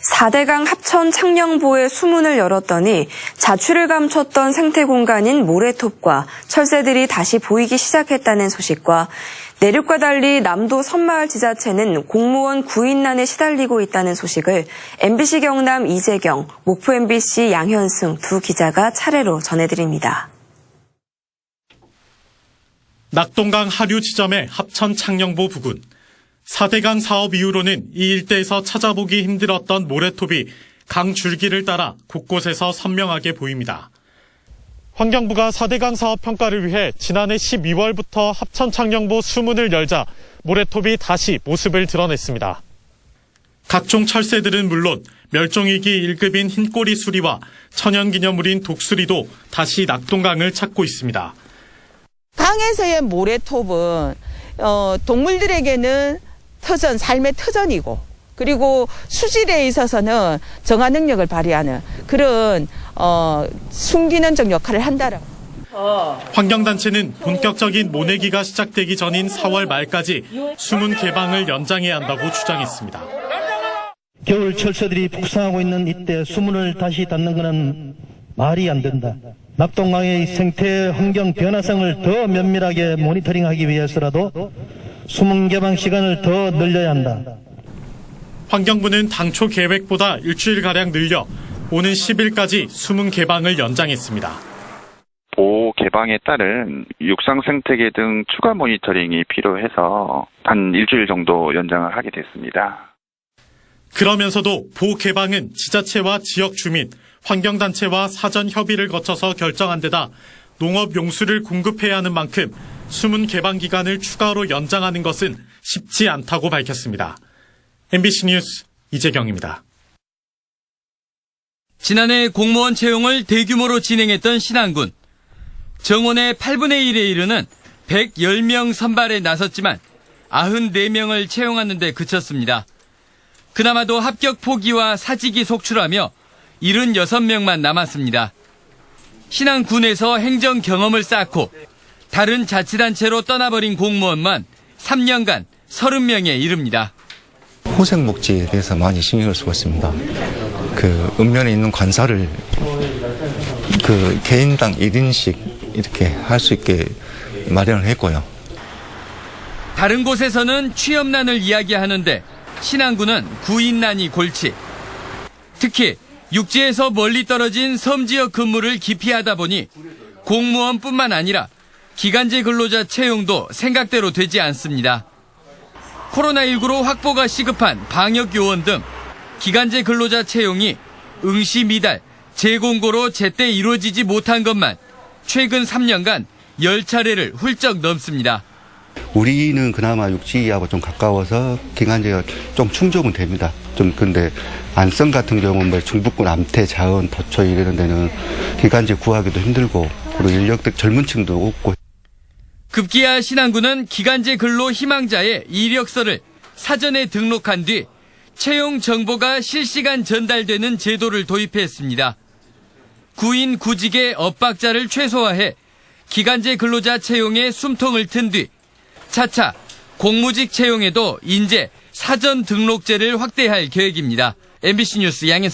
4대강 합천 창녕보에 수문을 열었더니 자취를 감췄던 생태 공간인 모래톱과 철새들이 다시 보이기 시작했다는 소식과 내륙과 달리 남도 섬마을 지자체는 공무원 구인난에 시달리고 있다는 소식을 MBC 경남 이재경, 목포 MBC 양현승 두 기자가 차례로 전해드립니다. 낙동강 하류 지점의 합천 창녕보 부근. 4대강 사업 이후로는 이 일대에서 찾아보기 힘들었던 모래톱이 강 줄기를 따라 곳곳에서 선명하게 보입니다. 환경부가 4대강 사업 평가를 위해 지난해 12월부터 합천 창녕보 수문을 열자 모래톱이 다시 모습을 드러냈습니다. 각종 철새들은 물론 멸종위기 1급인 흰꼬리 수리와 천연기념물인 독수리도 다시 낙동강을 찾고 있습니다. 강에서의 모래톱은 어, 동물들에게는 터전, 삶의 터전이고 그리고 수질에 있어서는 정화 능력을 발휘하는 그런 어, 숨기는적 역할을 한다라고. 환경단체는 본격적인 모내기가 시작되기 전인 4월 말까지 수문 개방을 연장해야 한다고 주장했습니다. 겨울 철새들이 북상하고 있는 이때 수문을 다시 닫는 것은 말이 안 된다. 낙동강의 생태 환경 변화성을 더 면밀하게 모니터링하기 위해서라도 수문 개방 시간을 더 늘려야 한다. 환경부는 당초 계획보다 일주일가량 늘려 오는 10일까지 수문 개방을 연장했습니다. 보호 개방에 따른 육상 생태계 등 추가 모니터링이 필요해서 한 일주일 정도 연장을 하게 됐습니다. 그러면서도 보호 개방은 지자체와 지역 주민, 환경단체와 사전 협의를 거쳐서 결정한 데다 농업 용수를 공급해야 하는 만큼 수문 개방 기간을 추가로 연장하는 것은 쉽지 않다고 밝혔습니다. MBC 뉴스 이재경입니다. 지난해 공무원 채용을 대규모로 진행했던 신안군. 정원의 8분의 1에 이르는 110명 선발에 나섰지만 94명을 채용하는 데 그쳤습니다. 그나마도 합격 포기와 사직이 속출하며 76명만 남았습니다. 신안군에서 행정 경험을 쌓고 다른 자치단체로 떠나버린 공무원만 3년간 30명에 이릅니다. 호생 목지에 대해서 많이 신경을 쓰고 있습니다. 그 읍면에 있는 관사를 그 개인당 1인씩 이렇게 할 수 있게 마련을 했고요. 다른 곳에서는 취업난을 이야기하는데 신안군은 구인난이 골치. 특히 육지에서 멀리 떨어진 섬 지역 근무를 기피하다 보니 공무원뿐만 아니라 기간제 근로자 채용도 생각대로 되지 않습니다. 코로나19로 확보가 시급한 방역 요원 등 기간제 근로자 채용이 응시 미달, 재공고로 제때 이루어지지 못한 것만 최근 3년간 10차례를 훌쩍 넘습니다. 우리는 그나마 육지하고 좀 가까워서 기간제가 좀 충족은 됩니다. 좀 근데 안성 같은 경우는 뭐 중북군 암태, 자원, 도초 이런 데는 기간제 구하기도 힘들고 그리고 인력들 젊은 층도 없고 급기야 신안군은 기간제 근로 희망자의 이력서를 사전에 등록한 뒤 채용 정보가 실시간 전달되는 제도를 도입했습니다. 구인 구직의 엇박자를 최소화해 기간제 근로자 채용에 숨통을 튼 뒤 차차 공무직 채용에도 인재 사전 등록제를 확대할 계획입니다. MBC 뉴스 양현